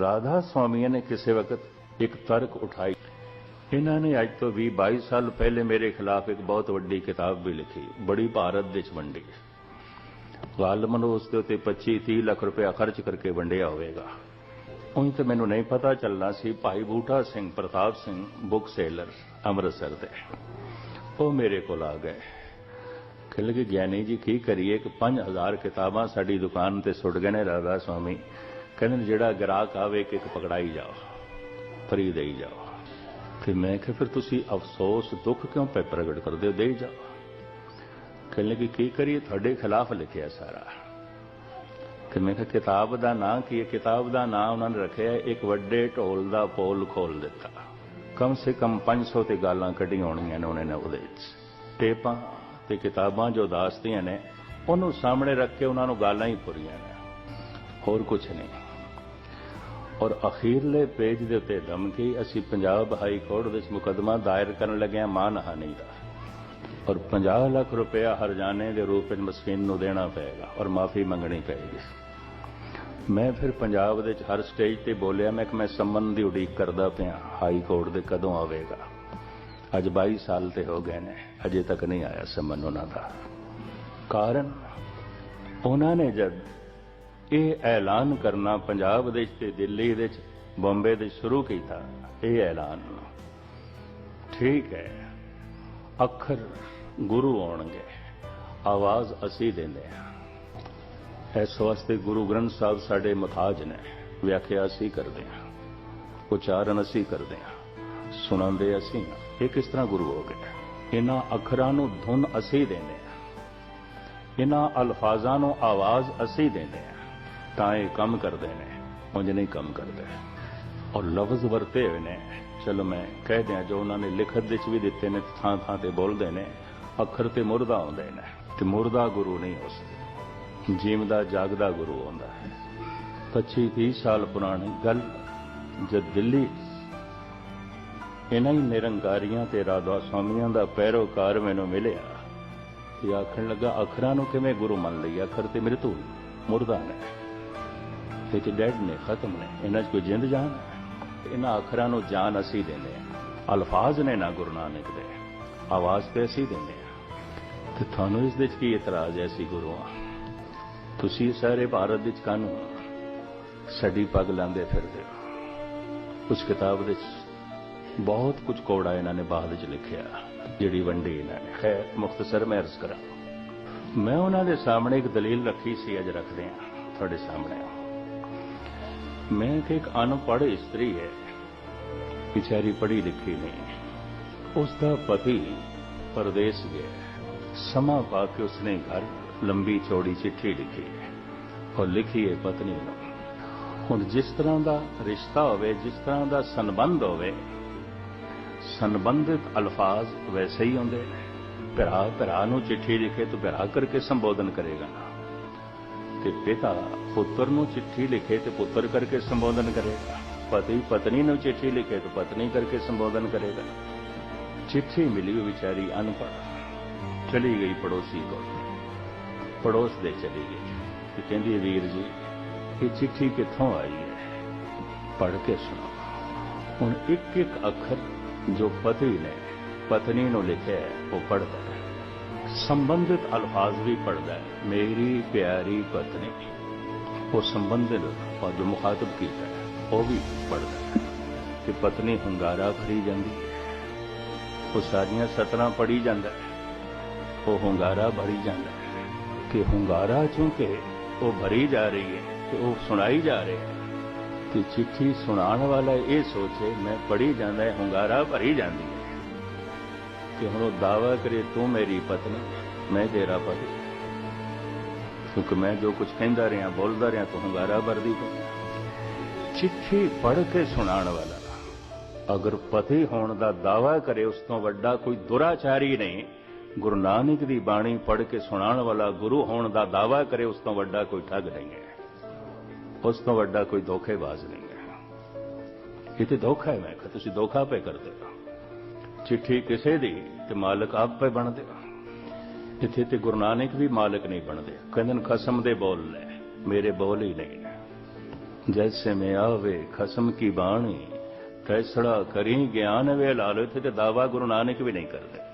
ਰਾਧਾ ਸਵਾਮੀਆਂ ਨੇ ਕਿਸੇ ਵਕਤ ਇੱਕ ਤਰਕ ਉਠਾਈ। ਇਹਨਾਂ ਨੇ ਅੱਜ ਤੋਂ 20 22 ਸਾਲ ਪਹਿਲੇ ਮੇਰੇ ਖਿਲਾਫ ਇੱਕ ਬਹੁਤ ਵੱਡੀ ਕਿਤਾਬ ਵੀ ਲਿਖੀ, ਬੜੀ ਭਾਰਤ ਵਿੱਚ ਵੰਡੀ। ਗਾਲਮਨ ਉਸ ਦੇ ਉੱਤੇ 25 30 ਲੱਖ ਰੁਪਏ ਖਰਚ ਕਰਕੇ ਵੰਡਿਆ ਹੋਵੇਗਾ। ਉਹੀ ਤੇ ਮੈਨੂੰ ਨਹੀਂ ਪਤਾ ਚੱਲਣਾ ਸੀ, ਭਾਈ ਬੂਟਾ ਸਿੰਘ, ਪ੍ਰਤਾਪ ਸਿੰਘ ਬੁੱਕ ਸੇਲਰ ਅੰਮ੍ਰਿਤਸਰ ਦੇ। ਉਹ ਮੇਰੇ ਕੋਲ ਆ ਗਏ। ਕਿ ਲਗੇ ਗਿਆਨੀ ਜੀ, ਕੀ ਕਰੀਏ? ਕਿ 5000 ਕਿਤਾਬਾਂ ਸਾਡੀ ਦੁਕਾਨ ਤੇ ਸੁੱਟ ਗਏ ਨੇ, ਰਾਧਾ ਸਵਾਮੀ। ਕਹਿੰਦੇ ਨੇ, ਜਿਹੜਾ ਗ੍ਰਾਹਕ ਆਵੇ ਕਿ ਇੱਕ ਪਕੜਾਈ ਜਾਓ ਫਰੀ ਦੇਈ ਜਾਓ। ਤੇ ਮੈਂ ਕਿਹਾ, ਫਿਰ ਤੁਸੀਂ ਅਫਸੋਸ, ਦੁੱਖ ਕਿਉਂ ਪੈ ਪ੍ਰਗਟ ਕਰਦੇ ਹੋ? ਦੇਈ ਜਾਓ। ਕਹਿੰਦੇ ਕਿ ਕੀ ਕਰੀਏ? ਤੁਹਾਡੇ ਖਿਲਾਫ ਲਿਖਿਆ ਸਾਰਾ। ਕਿ ਮੈਂ ਕਿਹਾ, ਕਿਤਾਬ ਦਾ ਨਾਂ ਕੀ ਹੈ? ਕਿਤਾਬ ਦਾ ਨਾਂ ਉਹਨਾਂ ਨੇ ਰੱਖਿਆ ਇੱਕ ਵੱਡੇ ਢੋਲ ਦਾ ਪੋਲ ਖੋਲ ਦਿੱਤਾ। ਕਮ ਸੇ ਕਮ 500 ਤੇ ਗਾਲਾਂ ਕੱਢੀਆਂ ਹੋਣੀਆਂ ਨੇ ਉਹਨਾਂ ਨੇ ਉਹਦੇ ਵਿੱਚ। ਟੇਪਾਂ ਤੇ ਕਿਤਾਬਾਂ ਜੋ ਦਾਸਤੀਆਂ ਨੇ, ਉਹਨੂੰ ਸਾਹਮਣੇ ਰੱਖ ਕੇ ਉਹਨਾਂ ਨੂੰ ਗਾਲਾਂ ਹੀ ਪੁਰੀਆਂ ਨੇ। ਹੋਰ ਕੁਝ ਨਹੀਂ। ਔਰ ਅਖੀਰਲੇ ਪੇਜ ਦੇ ਉੱਤੇ ਧਮਕੀ, ਅਸੀਂ ਪੰਜਾਬ ਹਾਈ ਕੋਰਟ ਵਿੱਚ ਮੁਕਦਮਾ ਦਾਇਰ ਕਰਨ ਲੱਗੇ ਹਾਂ ਮਾਨਹਾਨੀ ਦਾ। ਔਰ 50 ਲੱਖ ਰੁਪਇਆ ਹਰਜਾਨੇ ਦੇ ਰੂਪ ਵਿੱਚ ਮਸਕੀਨ ਨੂੰ ਦੇਣਾ ਪਏਗਾ ਔਰ ਮਾਫੀ ਮੰਗਣੀ ਪਏਗੀ। ਮੈਂ ਫਿਰ ਪੰਜਾਬ ਦੇ ਹਰ ਸਟੇਜ ਤੇ ਬੋਲਿਆ, ਮੈਂ ਕਿ ਮੈਂ ਸੰਮਨ ਦੀ ਉਡੀਕ ਕਰਦਾ ਪਿਆ, ਹਾਈ ਕੋਰਟ ਦੇ ਕਦੋਂ ਆਵੇਗਾ? ਅੱਜ 22 ਸਾਲ ਤੇ ਹੋ ਗਏ ਨੇ, ਅਜੇ ਤੱਕ ਨਹੀਂ ਆਇਆ ਸੰਮਨ ਉਹਨਾਂ ਦਾ। ਕਾਰਨ? ਉਹਨਾਂ ਨੇ ਜਦ ਇਹ ਐਲਾਨ ਕਰਨਾ ਪੰਜਾਬ ਦੇ ਵਿੱਚ ਤੇ ਦਿੱਲੀ ਦੇ ਵਿੱਚ, ਬੰਬੇ ਦੇ ਸ਼ੁਰੂ ਕੀਤਾ, ਇਹ ਐਲਾਨ। ਠੀਕ ਹੈ। ਅੱਖਰ ਗੁਰੂ ਆਉਣਗੇ। ਆਵਾਜ਼ ਅਸੀਂ ਦਿੰਦੇ ਹਾਂ। ਇਸ ਵਾਸਤੇ ਗੁਰੂ ਗ੍ਰੰਥ ਸਾਹਿਬ ਸਾਡੇ ਮਥਾਜ ਨੇ ਵਿਆਖਿਆ ਅਸੀਂ ਕਰਦੇ ਹਾਂ। ਉਚਾਰਨ ਅਸੀਂ ਕਰਦੇ ਹਾਂ। ਸੁਣਾਉਂਦੇ ਅਸੀਂ ਇਹ ਕਿਸ ਤਰ੍ਹਾਂ ਗੁਰੂ ਹੋ ਗਏ? ਇਹਨਾਂ ਅੱਖਰਾਂ ਨੂੰ ਧੁਨ ਅਸੀਂ ਦਿੰਦੇ ਹਾਂ। ਇਹਨਾਂ ਅਲਫਾਜ਼ਾਂ ਨੂੰ ਆਵਾਜ਼ ਅਸੀਂ ਦਿੰਦੇ ਹਾਂ। ਤਾਂ ਇਹ ਕੰਮ ਕਰਦੇ ਨੇ, ਉਂਝ ਨਹੀਂ ਕੰਮ ਕਰਦੇ। ਔਰ ਲਫ਼ਜ਼ ਵਰਤੇ ਹੋਏ ਨੇ। ਚਲੋ ਮੈਂ ਕਹਿ ਦਿਆਂ, ਜੋ ਉਹਨਾਂ ਨੇ ਲਿਖਤ ਵਿੱਚ ਵੀ ਦਿੱਤੇ ਨੇ, ਥਾਂ ਥਾਂ ਤੇ ਬੋਲਦੇ ਨੇ, ਅੱਖਰ ਤੇ ਮੁਰਦਾ ਆਉਂਦੇ ਨੇ। ਤੇ ਮੁਰਦਾ ਗੁਰੂ ਨਹੀਂ ਹੋ ਸਕਦਾ। ਜੀਵਦਾ, ਜਾਗਦਾ ਗੁਰੂ ਹੁੰਦਾ ਹੈ। 25 30 ਸਾਲ ਪੁਰਾਣੀ ਗੱਲ, ਜਦ ਦਿੱਲੀ, ਇਹਨਾਂ ਹੀ ਨਿਰੰਕਾਰੀਆਂ ਤੇ ਰਾਧਾ ਸਵਾਮੀਆਂ ਦਾ ਪੈਰੋਕਾਰ ਮੈਨੂੰ ਮਿਲਿਆ। ਤੇ ਆਖਣ ਲੱਗਾ, ਅੱਖਰਾਂ ਨੂੰ ਕਿਵੇਂ ਗੁਰੂ ਮੰਨ ਲਈ ਅੱਖਰ ਤੇ ਮ੍ਰਿਤੂ, ਮੁਰਦਾ ਨੇ। ਇਹ ਡੈਡ ਨੇ ਖਤਮ ਨੇ, ਇਹਨਾਂ 'ਚ ਕੋਈ ਜਿੰਦ ਜਾਨ ਹੈ? ਇਹਨਾਂ ਅੱਖਰਾਂ ਨੂੰ ਜਾਨ ਅਸੀਂ ਦਿੰਦੇ ਹਾਂ, ਅਲਫਾਜ਼ ਨੇ ਨਾ ਗੁਰੂ ਨਾਨਕ ਦੇ, ਆਵਾਜ਼ ਤੇ ਅਸੀਂ ਦਿੰਦੇ ਹਾਂ। ਤੇ ਤੁਹਾਨੂੰ ਇਸ ਦੇ 'ਚ ਕੀ ਇਤਰਾਜ਼ ਹੈ ਅਸੀਂ ਗੁਰੂ ਆ ਤੁਸੀਂ ਸਾਰੇ ਭਾਰਤ ਵਿੱਚ ਕਾਨੂੰ ਸਾਡੀ ਪੱਗ ਲਾਉਂਦੇ ਫਿਰਦੇ ਹੋ। ਉਸ ਕਿਤਾਬ ਵਿੱਚ ਬਹੁਤ ਕੁਝ ਕੋੜਾ ਇਹਨਾਂ ਨੇ ਬਾਅਦ ਵਿੱਚ ਲਿਖਿਆ, ਜਿਹੜੀ ਵੰਡੀ ਇਹਨਾਂ ਨੇ। ਖੈਰ, ਮੁਖਤਸਰ ਮੈਂ ਅਰਜ਼ ਕਰਾਂ। ਮੈਂ ਉਹਨਾਂ ਦੇ ਸਾਹਮਣੇ ਇੱਕ ਦਲੀਲ ਰੱਖੀ ਸੀ, ਅੱਜ ਰੱਖਦੇ ਹਾਂ। ਤੁਹਾਡੇ ਸਾਹਮਣੇ ਮੈਂ ਕਿ ਇੱਕ ਅਨਪੜ੍ਹ ਇਸਤਰੀ ਹੈ ਵਿਚਾਰੀ ਪੜ੍ਹੀ ਲਿਖੀ ਨਹੀਂ ਉਸ ਦਾ ਪਤੀ ਪਰਦੇਸ ਗਿਆ ਸਮਾਂ ਪਾ ਕੇ ਉਸਨੇ ਘਰ ਲੰਬੀ ਚੌੜੀ ਚਿੱਠੀ ਲਿਖੀ ਔਰ ਲਿਖੀ ਹੈ ਪਤਨੀ ਨੂੰ ਹੁਣ ਜਿਸ ਤਰ੍ਹਾਂ ਦਾ ਰਿਸ਼ਤਾ ਹੋਵੇ ਜਿਸ ਤਰ੍ਹਾਂ ਦਾ ਸੰਬੰਧ ਹੋਵੇ ਸੰਬੰਧਿਤ ਅਲਫਾਜ਼ ਵੈਸੇ ਹੀ ਹੁੰਦੇ ਭਰਾ ਭਰਾ ਨੂੰ ਚਿੱਠੀ ਲਿਖੇ ਤਾਂ ਭਰਾ ਕਰਕੇ ਸੰਬੋਧਨ ਕਰੇਗਾ ਤੇ ਪਿਤਾ ਪੁੱਤਰ ਨੂੰ ਚਿੱਠੀ ਲਿਖੇ ਤੇ ਪੁੱਤਰ ਕਰਕੇ ਸੰਬੋਧਨ ਕਰੇਗਾ। ਪਤੀ ਪਤਨੀ ਨੂੰ ਚਿੱਠੀ ਲਿਖੇ ਤੇ ਪਤਨੀ ਕਰਕੇ ਸੰਬੋਧਨ ਕਰੇਗਾ। ਚਿੱਠੀ ਮਿਲੀ ਉਹ ਵਿਚਾਰੀ ਅਨਪੜ੍ਹ, ਚਲੀ ਗਈ ਪੜੋਸੀ ਕੋਲ। ਪੜੋਸ ਦੇ ਚਲੀ ਗਈ ਤੇ ਕਹਿੰਦੀ ਵੀਰ ਜੀ, ਇਹ ਚਿੱਠੀ ਕਿੱਥੋਂ ਆਈ ਹੈ? ਪੜ੍ਹ ਕੇ ਸੁਣੋ। ਹੁਣ ਇੱਕ ਇੱਕ ਅੱਖਰ ਜੋ ਪਤੀ ਨੇ, ਪਤਨੀ ਨੂੰ ਲਿਖਿਆ ਉਹ ਪੜਦਾ ਹੈ। ਸੰਬੰਧਿਤ ਅਲਫਾਜ਼ ਵੀ ਪੜਦਾ ਹੈ। ਮੇਰੀ ਪਿਆਰੀ ਪਤਨੀ। ਉਹ ਸੰਬੰਧਿਤ ਔਰ ਜੋ ਮੁਖਾਤਬ ਕੀਤਾ ਹੈ। ਉਹ ਵੀ ਪੜਦਾ ਹੈ ਕਿ ਪਤਨੀ ਹੰਗਾਰਾ ਭਰੀ ਜਾਂਦੀ ਹੈ। ਉਹ ਸਾਰੀਆਂ ਸਤਰਾਂ ਪੜੀ ਜਾਂਦਾ ਹੈ। ਉਹ ਹੰਗਾਰਾ ਭਰੀ ਜਾਂਦਾ ਹੈ ਕਿ ਹੰਗਾਰਾ ਚੁੰਕੇ ਉਹ ਭਰੀ ਜਾ ਰਹੀ ਹੈ ਤੇ ਉਹ ਸੁਣਾਈ ਜਾ ਰਹੀ ਹੈ ਤੇ ਚਿੱਠੀ ਸੁਣਾਉਣ ਵਾਲਾ ਇਹ ਸੋਚੇ, ਮੈਂ ਪੜੀ ਜਾਂਦਾ ਹੈ, ਹੰਗਾਰਾ ਭਰੀ ਜਾਂਦੀ ਕਿ ਹੁਣ ਉਹ ਦਾਵਾ ਕਰੇ, ਤੂੰ ਮੇਰੀ ਪਤਨੀ, ਮੈਂ ਤੇਰਾ ਪਤੀ। ਕਿਉਂਕਿ ਮੈਂ ਜੋ ਕੁਝ ਕਹਿੰਦਾ ਰਿਹਾ, ਬੋਲਦਾ ਰਿਹਾ, ਤੂੰ ਹੰਗਾਰਾ ਭਰਦੀ ਤੂੰ। ਚਿੱਠੀ ਪੜ੍ਹ ਕੇ ਸੁਣਾਉਣ ਵਾਲਾ, ਅਗਰ ਪਤੀ ਹੋਣ ਦਾ ਦਾਵਾ ਕਰੇ, ਉਸ ਤੋਂ ਵੱਡਾ ਕੋਈ ਦੁਰਾਚਾਰੀ ਨਹੀਂ। ਗੁਰੂ ਨਾਨਕ ਦੀ ਬਾਣੀ ਪੜ੍ਹ ਕੇ ਸੁਣਾਉਣ ਵਾਲਾ ਗੁਰੂ ਹੋਣ ਦਾ ਦਾਵਾ ਕਰੇ, ਉਸ ਤੋਂ ਵੱਡਾ ਕੋਈ ਠੱਗ ਨਹੀਂ ਹੈ। ਉਸ ਤੋਂ ਵੱਡਾ ਕੋਈ ਧੋਖੇਬਾਜ਼ ਨਹੀਂ ਹੈ। ਇਹ ਤੇ ਧੋਖਾ ਹੈ, ਮੈਂ ਕਿਹਾ ਤੁਸੀਂ ਧੋਖਾ ਪੇ ਕਰਦੇ ਹੋ। ਚਿੱਠੀ ਕਿਸੇ ਦੀ ਤੇ ਮਾਲਕ ਆਪੇ ਬਣਦੇ ਹੋ ਇੱਥੇ ਤੇ ਗੁਰੂ ਨਾਨਕ ਵੀ ਮਾਲਕ ਨਹੀਂ ਬਣਦੇ। ਕਹਿੰਦੇ ਨੇ, ਖਸਮ ਦੇ ਬੋਲ ਨੇ, ਮੇਰੇ ਬੋਲ ਹੀ ਨਹੀਂ। ਨੇ ਜੈਸੇ ਮੈਂ ਆਵੇ, ਖਸਮ ਕੀ ਬਾਣੀ ਫੈਸਲਾ ਕਰੀ ਗਿਆਨ ਵੇ ਲਾਲੋ, ਇੱਥੇ ਤੇ ਦਾਵਾ ਗੁਰੂ ਨਾਨਕ ਵੀ ਨਹੀਂ ਕਰਦੇ।